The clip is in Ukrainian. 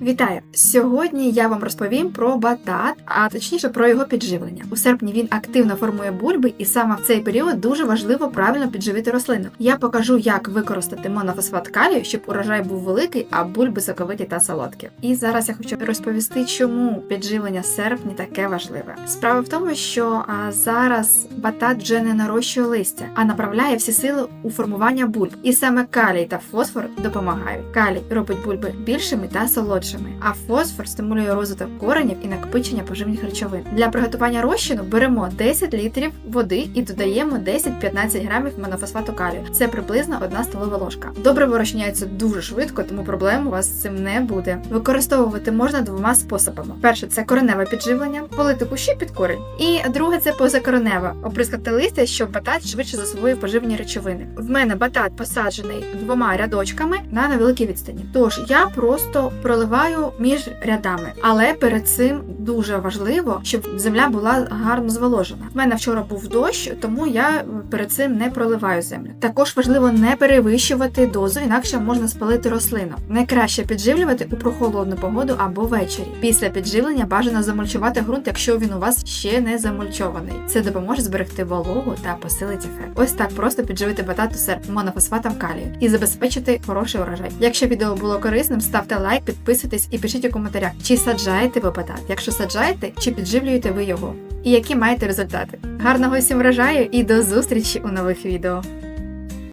Вітаю! Сьогодні я вам розповім про батат, а точніше про його підживлення. У серпні він активно формує бульби, і саме в цей період дуже важливо правильно підживити рослину. Я покажу, як використати монофосфат калію, щоб урожай був великий, а бульби соковиті та солодкі. І зараз я хочу розповісти, чому підживлення серпні таке важливе. Справа в тому, що а, зараз батат вже не нарощує листя, а направляє всі сили у формування бульб. І саме калій та фосфор допомагають. Калій робить бульби більшими та солодшими, а фосфор стимулює розвиток коренів і накопичення поживних речовин. Для приготування розчину беремо 10 літрів води і додаємо 10-15 грамів монофосфату калію. Це приблизно 1 столова ложка. Добриво розчиняється дуже швидко, тому проблем у вас з цим не буде. Використовувати можна двома способами: перше це кореневе підживлення, полити кущі під корень. І друге це позакореневе, оприскати листя, щоб батат швидше засвоїв поживні речовини. В мене батат посаджений двома рядочками на невеликій відстані. Тож я просто проливаю між рядами, але перед цим дуже важливо, щоб земля була гарно зволожена. В мене вчора був дощ, тому я перед цим не проливаю землю. Також важливо не перевищувати дозу, інакше можна спалити рослину. Найкраще підживлювати у прохолодну погоду або ввечері. Після підживлення бажано замульчувати ґрунт, якщо він у вас ще не замульчований. Це допоможе зберегти вологу та посилить ефект. Ось так просто підживити батату монофосфатом калію і забезпечити хороший урожай. Якщо відео було корисним, ставте лайк, підписуйтесь і пишіть у коментарях, чи саджаєте ви батат. Якщо саджаєте, чи підживлюєте ви його, і які маєте результати. Гарного всім врожаю і до зустрічі у нових відео.